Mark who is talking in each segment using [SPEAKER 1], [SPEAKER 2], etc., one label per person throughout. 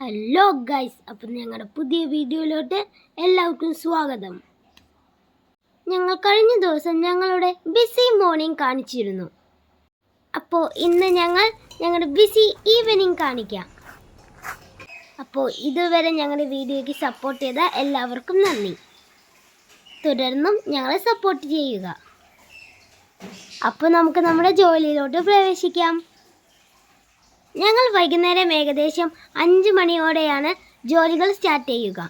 [SPEAKER 1] Hello guys അപ്പം ഞങ്ങളുടെ പുതിയ വീഡിയോയിലോട്ട് എല്ലാവർക്കും സ്വാഗതം. ഞങ്ങൾ കഴിഞ്ഞ ദിവസം ഞങ്ങളുടെ ബിസി മോർണിംഗ് കാണിച്ചിരുന്നു. അപ്പോൾ ഇന്ന് ഞങ്ങൾ ഞങ്ങളുടെ ബിസി ഈവനിങ് കാണിക്കാം. അപ്പോൾ ഇതുവരെ ഞങ്ങളുടെ വീഡിയോയ്ക്ക് സപ്പോർട്ട് ചെയ്ത എല്ലാവർക്കും നന്ദി. തുടർന്നും ഞങ്ങളെ സപ്പോർട്ട് ചെയ്യുക. അപ്പോൾ നമുക്ക് നമ്മുടെ ജോലിയിലോട്ട് പ്രവേശിക്കാം. ഞങ്ങൾ വൈകുന്നേരം ഏകദേശം അഞ്ച് മണിയോടെയാണ് ജോലികൾ സ്റ്റാർട്ട് ചെയ്യുക.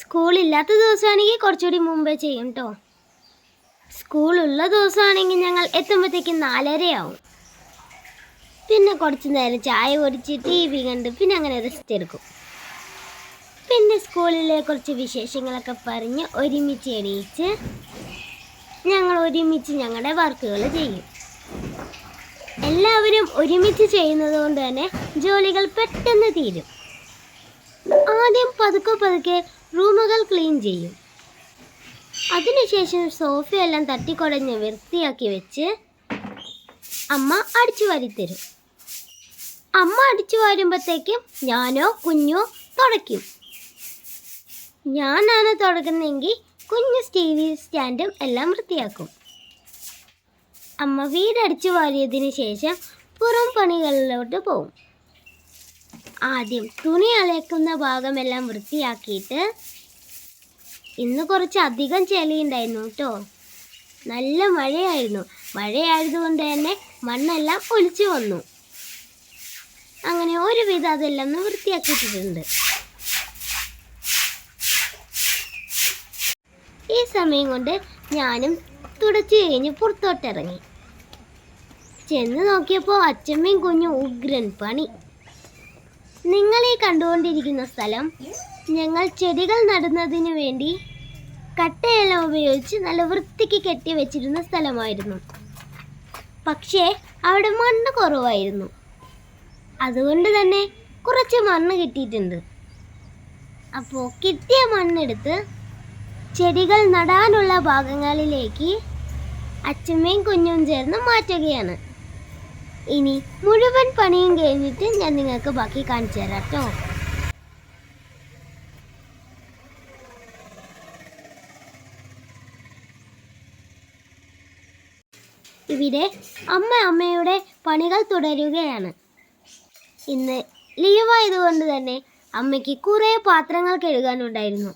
[SPEAKER 1] സ്കൂളില്ലാത്ത ദിവസമാണെങ്കിൽ കുറച്ചുകൂടി മുമ്പേ ചെയ്യും കേട്ടോ സ്കൂളുള്ള ദിവസമാണെങ്കിൽ ഞങ്ങൾ എത്തുമ്പോഴത്തേക്കും നാലരയാവും. പിന്നെ കുറച്ച് നേരം ചായ കുടിച്ച് ടി വി കണ്ട് പിന്നെ അങ്ങനെ റെസ്റ്റ് എടുക്കും. പിന്നെ സ്കൂളിലെ കുറച്ച് വിശേഷങ്ങളൊക്കെ പറഞ്ഞ് ഒരുമിച്ച് എണീച്ച് ഞങ്ങൾ ഒരുമിച്ച് ഞങ്ങളുടെ വർക്കുകൾ ചെയ്യും. എല്ലാവരും ഒരുമിച്ച് ചെയ്യുന്നത് കൊണ്ട് തന്നെ ജോലികൾ പെട്ടെന്ന് തീരും. ആദ്യം പതുക്കെ പതുക്കെ റൂമുകൾ ക്ലീൻ ചെയ്യും. അതിനുശേഷം സോഫയെല്ലാം തട്ടിക്കുടഞ്ഞ് വൃത്തിയാക്കി വെച്ച് അമ്മ അടിച്ചു വാരിത്തരും. അമ്മ അടിച്ചു വാരുമ്പോഴത്തേക്കും ഞാനോ കുഞ്ഞോ തുടയ്ക്കും. ഞാനാണ് തുടങ്ങുന്നതെങ്കിൽ കുഞ്ഞ് ടി വി സ്റ്റാൻഡും എല്ലാം വൃത്തിയാക്കും. അമ്മ വീടടിച്ചു വാരിയതിന് ശേഷം പുറം പണികളിലോട്ട് പോവും. ആദ്യം തുണി അലയ്ക്കുന്ന ഭാഗമെല്ലാം വൃത്തിയാക്കിയിട്ട് ഇന്ന് കുറച്ച് അധികം ചെളിയുണ്ടായിരുന്നു കേട്ടോ. നല്ല മഴയായിരുന്നു. മഴയായതുകൊണ്ട് തന്നെ മണ്ണെല്ലാം ഒലിച്ചു വന്നു. അങ്ങനെ ഒരുവിധം അതെല്ലാം വൃത്തിയാക്കിയിട്ടുണ്ട്. ഈ സമയം കൊണ്ട് ഞാനും തുടച്ചു കഴിഞ്ഞ് പുറത്തോട്ടിറങ്ങി. ചെന്ന് നോക്കിയപ്പോൾ അച്ഛമ്മയും കുഞ്ഞും ഉഗ്രൻ പണി. നിങ്ങൾ ഈ കണ്ടുകൊണ്ടിരിക്കുന്ന സ്ഥലം ഞങ്ങൾ ചെടികൾ നടുന്നതിന് വേണ്ടി കട്ടയെല്ലാം ഉപയോഗിച്ച് നല്ല വൃത്തിക്ക് കെട്ടി വെച്ചിരുന്ന സ്ഥലമായിരുന്നു. പക്ഷേ അവിടെ മണ്ണ് കുറവായിരുന്നു. അതുകൊണ്ട് തന്നെ കുറച്ച് മണ്ണ് കിട്ടിയിട്ടുണ്ട്. അപ്പോൾ കിട്ടിയ മണ്ണെടുത്ത് ചെടികൾ നടാനുള്ള ഭാഗങ്ങളിലേക്ക് അച്ഛമ്മയും കുഞ്ഞും ചേർന്ന് മാറ്റുകയാണ്. ഇനി മുഴുവൻ പണിയും കഴിഞ്ഞിട്ട് ഞാൻ നിങ്ങൾക്ക് ബാക്കി കാണിച്ചു തരാം കേട്ടോ. ഇവിടെ അമ്മ അമ്മയുടെ പണികൾ തുടരുകയാണ്. ഇന്ന് ലീവായതുകൊണ്ട് തന്നെ അമ്മയ്ക്ക് കുറേ പാത്രങ്ങൾ കഴുകാനുണ്ടായിരുന്നു.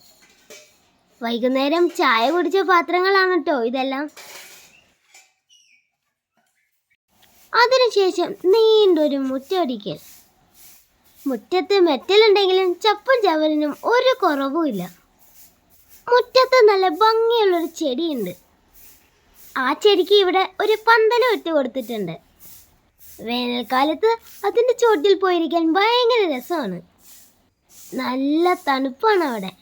[SPEAKER 1] വൈകുന്നേരം ചായ കുടിച്ച പാത്രങ്ങളാണ് കേട്ടോ ഇതെല്ലാം. അതിനുശേഷം നീണ്ടൊരു മുറ്റടിക്കൽ. മുറ്റത്ത് മെറ്റലുണ്ടെങ്കിലും ചപ്പും ചവറിനും ഒരു കുറവുമില്ല മുറ്റത്ത് നല്ല ഭംഗിയുള്ളൊരു ചെടിയുണ്ട്. ആ ചെടിക്ക് ഇവിടെ ഒരു പന്തലും ഇട്ട് കൊടുത്തിട്ടുണ്ട്. വേനൽക്കാലത്ത് അതിന്റെ ചോട്ടിൽ പോയിരിക്കാൻ ഭയങ്കര രസമാണ്. നല്ല തണുപ്പാണ് അവിടെ.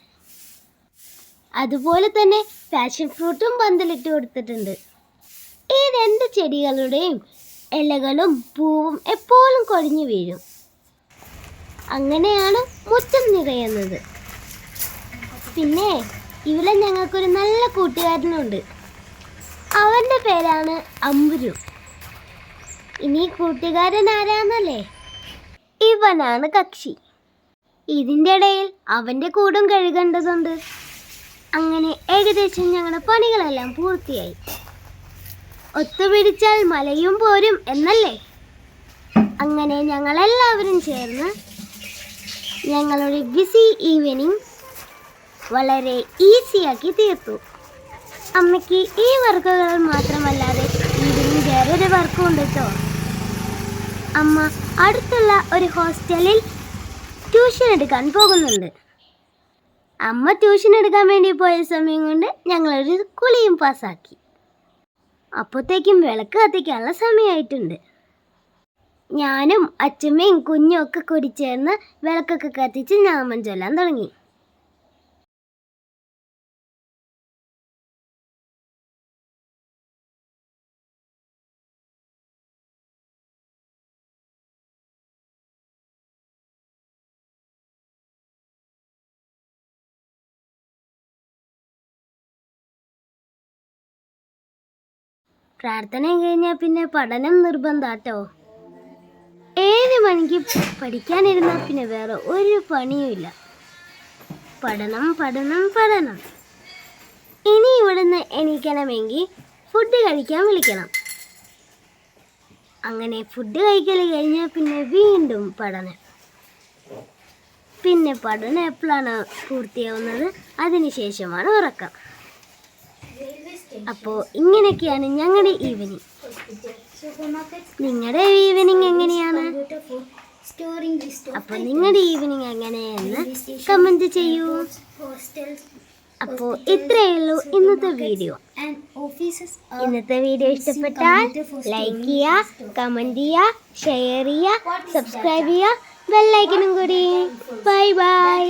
[SPEAKER 1] അതുപോലെ തന്നെ പാഷൻ ഫ്രൂട്ടും പന്തലിട്ട് കൊടുത്തിട്ടുണ്ട്. ഈ രണ്ട് ചെടികളുടെയും ഇലകളും പൂവും എപ്പോഴും കൊഴിഞ്ഞു വീഴും. അങ്ങനെയാണ് മുറ്റം നിറയുന്നത്. പിന്നെ ഇവിടെ ഞങ്ങൾക്കൊരു നല്ല കൂട്ടുകാരനുണ്ട്. അവന്റെ പേരാണ് അമ്പുരു. ഇനി കൂട്ടുകാരൻ ആരാന്നല്ലേ? ഇവനാണ് കക്ഷി. ഇതിന്റെ ഇടയിൽ അവന്റെ കൂടും കഴുകേണ്ടതുണ്ട്. അങ്ങനെ ഏകദേശം ഞങ്ങളുടെ പണികളെല്ലാം പൂർത്തിയായി. ഒത്തുപിടിച്ചാൽ മലയും പോരും എന്നല്ലേ? അങ്ങനെ ഞങ്ങളെല്ലാവരും ചേർന്ന് ഞങ്ങളുടെ ബിസി ഈവനിങ് വളരെ ഈസിയാക്കി തീർത്തു. അമ്മയ്ക്ക് ഈ വർക്കുകൾ മാത്രമല്ലാതെ ഇതിന് വേറൊരു വർക്കും ഉണ്ട് കേട്ടോ അമ്മ അടുത്തുള്ള ഒരു ഹോസ്റ്റലിൽ ട്യൂഷൻ എടുക്കാൻ പോകുന്നുണ്ട്. അമ്മ ട്യൂഷൻ എടുക്കാൻ വേണ്ടി പോയ സമയം കൊണ്ട് ഞങ്ങളൊരു കുളിയും പാസ്സാക്കി അപ്പോഴത്തേക്കും വിളക്ക് കത്തിക്കാനുള്ള സമയമായിട്ടുണ്ട്. ഞാനും അച്ഛമ്മയും കുഞ്ഞും ഒക്കെ കൂടി ചേർന്ന് വിളക്കൊക്കെ കത്തിച്ച് നാമം ചൊല്ലാൻ തുടങ്ങി. പ്രാർത്ഥന കഴിഞ്ഞാൽ പിന്നെ പഠനം നിർബന്ധാട്ടോ. ഏഴ് മണിക്ക് പഠിക്കാനിരുന്നാൽ പിന്നെ വേറെ ഒരു പണിയുമില്ല. പഠനം പഠനം പഠനം. ഇനി ഇവിടുന്ന് എണീക്കണമെങ്കിൽ ഫുഡ് കഴിക്കാൻ വിളിക്കണം. അങ്ങനെ ഫുഡ് കഴിക്കൽ കഴിഞ്ഞാൽ പിന്നെ വീണ്ടും പഠനം. പിന്നെ പഠനം എപ്പോഴാണ് പൂർത്തിയാവുന്നത്? അതിനുശേഷമാണ് ഉറക്കം. അപ്പോൾ ഇങ്ങനെയൊക്കെയാണ് ഞങ്ങളുടെ ഈവനിങ് നിങ്ങളുടെ ഈവനിങ് എങ്ങനെയാണ്? അപ്പോൾ നിങ്ങളുടെ ഈവനിങ് എങ്ങനെയെന്ന് കമന്റ് ചെയ്യൂ.
[SPEAKER 2] അപ്പോ
[SPEAKER 1] അപ്പോൾ ഇത്രയേ ഉള്ളൂ ഇന്നത്തെ വീഡിയോ ഇന്നത്തെ വീഡിയോ ഇഷ്ടപ്പെട്ടാൽ ലൈക്ക് ചെയ്യുക കമന്റ് ചെയ്യുക ഷെയർ ചെയ്യുക സബ്സ്ക്രൈബ് ചെയ്യുക ബെല്ലൈക്കനും കൂടി. Bye bye